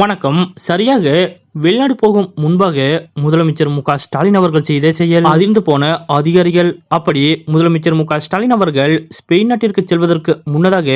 வணக்கம். சரியாக வெளிநாடு போகும் முன்பாக முதலமைச்சர் மு ஸ்டாலின் அவர்கள் செய்த செயல் அதிர்ந்து போன அதிகாரிகள். அப்படி முதலமைச்சர் மு ஸ்டாலின் அவர்கள் ஸ்பெயின் நாட்டிற்கு செல்வதற்கு முன்னதாக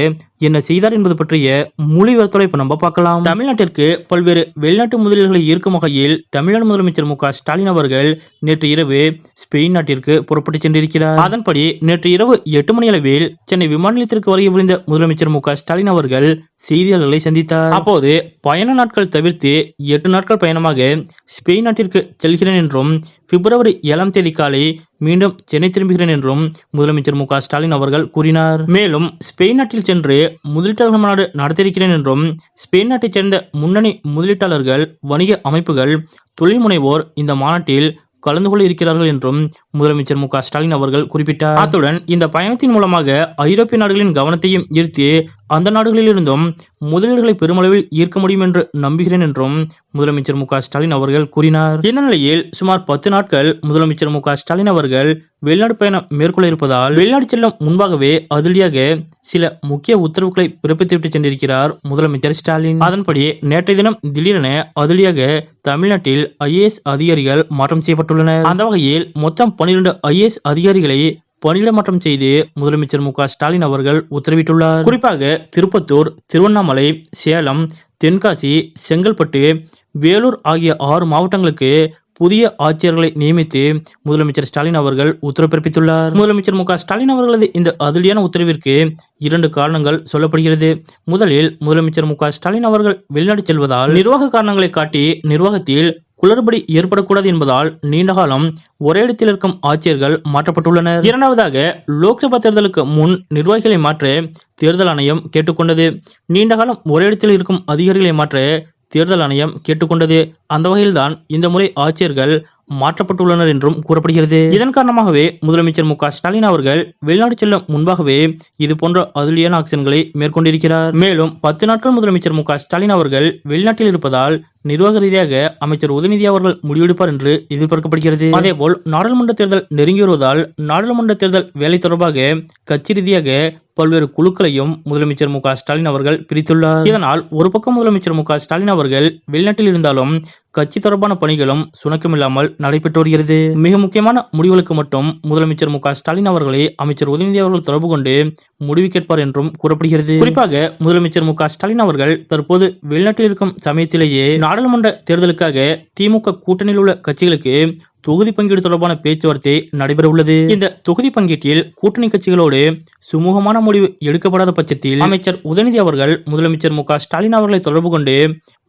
என்ன செய்தார் என்பது பற்றிய மொழி விவரத்தோட இப்ப நம்ம பார்க்கலாம். தமிழ்நாட்டிற்கு பல்வேறு வெளிநாட்டு முதலீடுகளை ஈர்க்கும் வகையில் தமிழ்நாடு முதலமைச்சர் மு ஸ்டாலின் அவர்கள் நேற்று இரவு ஸ்பெயின் நாட்டிற்கு புறப்பட்டு சென்றிருக்கிறார். அதன்படி நேற்று இரவு எட்டு மணி அளவில் சென்னை விமான நிலையத்திற்கு வருகை புரிந்த முதலமைச்சர் மு ஸ்டாலின் அவர்கள் செய்தியாளர்களை சந்தித்தார். அப்போது பயண நாட்கள் தவிர்த்து எட்டு நாட்கள் பயணமாக ஸ்பெயின் நாட்டிற்கு செல்கிறேன் என்றும் பிப்ரவரி ஏழாம் தேதி காலை மீண்டும் சென்னை திரும்புகிறேன் என்றும் முதலமைச்சர் மு ஸ்டாலின் அவர்கள் கூறினார். மேலும் ஸ்பெயின் நாட்டில் சென்று முதலீட்டாளர் மாநாடு நடத்தியிருக்கிறேன் என்றும் ஸ்பெயின் நாட்டைச் சேர்ந்த முன்னணி முதலீட்டாளர்கள் வணிக அமைப்புகள் தொழில் முனைவோர் இந்த மாநாட்டில் கலந்து கொள்ள இருக்கிறார்கள் என்றும் முதலமைச்சர் மு ஸ்டாலின் அவர்கள் குறிப்பிட்டார். அத்துடன் இந்த பயணத்தின் மூலமாக ஐரோப்பிய நாடுகளின் கவனத்தையும் ஈர்த்து அந்த நாடுகளிலிருந்தும் முதலீடுகளை பெருமளவில் ஈர்க்க முடியும் என்று நம்புகிறேன் என்றும் முதலமைச்சர் மு ஸ்டாலின் அவர்கள் கூறினார். இந்த நிலையில் சுமார் பத்து நாட்கள் முதலமைச்சர் மு ஸ்டாலின் அவர்கள் வெளிநாடு பயணம் மேற்கொள்ள இருப்பதால் வெளிநாடு செல்லும் முன்பாகவே அதிரடியாக சில முக்கிய உத்தரவுகளை பிறப்பித்துவிட்டு சென்றிருக்கிறார் முதலமைச்சர் ஸ்டாலின். அதன்படி நேற்றைய தினம் திடீரென அதிரடியாக தமிழ்நாட்டில் ஐஏஎஸ் அதிகாரிகள் மாற்றம் செய்யப்பட்டுள்ளனர். அந்த வகையில் மொத்தம் பனிரெண்டு ஐஏஎஸ் அதிகாரிகளை பணியிடமாற்றம் செய்து முதலமைச்சர் மு ஸ்டாலின் அவர்கள் உத்தரவிட்டுள்ளார். குறிப்பாக திருப்பத்தூர் திருவண்ணாமலை சேலம் தென்காசி செங்கல்பட்டு வேலூர் ஆகிய ஆறு மாவட்டங்களுக்கு புதிய ஆட்சியர்களை நியமித்து முதலமைச்சர் ஸ்டாலின் அவர்கள் உத்தரவு பிறப்பித்துள்ளார். முதலமைச்சர் மு ஸ்டாலின் அவர்களது இந்த அதிரடியான உத்தரவிற்கு இரண்டு காரணங்கள் சொல்லப்படுகிறது. முதலில் முதலமைச்சர் மு ஸ்டாலின் அவர்கள் வெளிநாடு செல்வதால் நிர்வாக காரணங்களை காட்டி நிர்வாகத்தில் குளறுபடி ஏற்படக்கூடாது என்பதால் நீண்ட காலம் ஒரே இடத்தில் இருக்கும் ஆட்சியர்கள் மாற்றப்பட்டுள்ளனர். இரண்டாவதாக லோக்சபா தேர்தலுக்கு முன் நிர்வாகிகளை மாற்ற தேர்தல் ஆணையம் கேட்டுக்கொண்டது. நீண்ட காலம் ஒரே இடத்தில் இருக்கும் அதிகாரிகளை மாற்ற தேர்தல் ஆணையம் கேட்டுக்கொண்டது. அந்த வகையில்தான் இந்த முறை ஆட்சியர்கள் மாற்றப்பட்டுள்ளனர் என்றும் கூறப்படுகிறது. இதன் காரணமாகவே முதலமைச்சர் மு ஸ்டாலின் அவர்கள் வெளிநாடு செல்லும் முன்பாகவே இது போன்ற அதிரடியான ஆக்சன்களை மேற்கொண்டிருக்கிறார். மேலும் பத்து நாட்கள் முதலமைச்சர் மு ஸ்டாலின் அவர்கள் வெளிநாட்டில் இருப்பதால் நிர்வாக ரீதியாக அமைச்சர் உதயநிதி அவர்கள் முடிவெடுப்பார் என்று எதிர்பார்க்கப்படுகிறது. அதேபோல் நாடாளுமன்ற தேர்தல் நெருங்கி வருவதால் நாடாளுமன்ற தேர்தல் வேலை தொடர்பாக கட்சி ரீதியாக பல்வேறு குழுக்களையும் முதலமைச்சர் மு ஸ்டாலின் அவர்கள் பிரித்துள்ளார். இதனால் ஒரு பக்கம் முதலமைச்சர் மு ஸ்டாலின் அவர்கள் வெளிநாட்டில் இருந்தாலும் கட்சி தொடர்பான பணிகளும் சுணக்கமில்லாமல் நடைபெற்று வருகிறது. மிக முக்கியமான முடிவுகளுக்கு மட்டும் முதலமைச்சர் மு ஸ்டாலின் அவர்களை அமைச்சர் உதயநிதி அவர்கள் தொடர்பு கொண்டு முடிவு கேட்பார் என்றும் கூறப்படுகிறது. குறிப்பாக முதலமைச்சர் மு ஸ்டாலின் அவர்கள் தற்போது வெளிநாட்டில் இருக்கும் சமயத்திலேயே நாடாளுமன்ற தேர்தலுக்காக திமுக கூட்டணியில் உள்ள கட்சிகளுக்கு தொகுதி பங்கீடு தொடர்பான பேச்சுவார்த்தை நடைபெற உள்ளது இந்த தொகுதி பங்கீட்டில் கூட்டணி கட்சிகளோடு சுமூகமான முடிவு எடுக்கப்படாத பட்சத்தில் அமைச்சர் உதயநிதி அவர்கள் முதலமைச்சர் மு ஸ்டாலின் அவர்களை தொடர்பு கொண்டு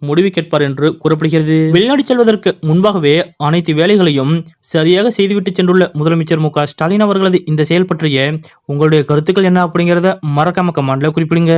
முடிவு கேட்பார் என்று கூறப்படுகிறது. வெளிநாடு செல்வதற்கு முன்பாகவே அனைத்து வேலைகளையும் சரியாக செய்துவிட்டு சென்றுள்ள முதலமைச்சர் மு ஸ்டாலின் அவர்களது இந்த செயல் பற்றிய உங்களுடைய கருத்துக்கள் என்ன அப்படிங்கிறத மறக்காம கமாண்ட்ல குறிப்பிடுங்க.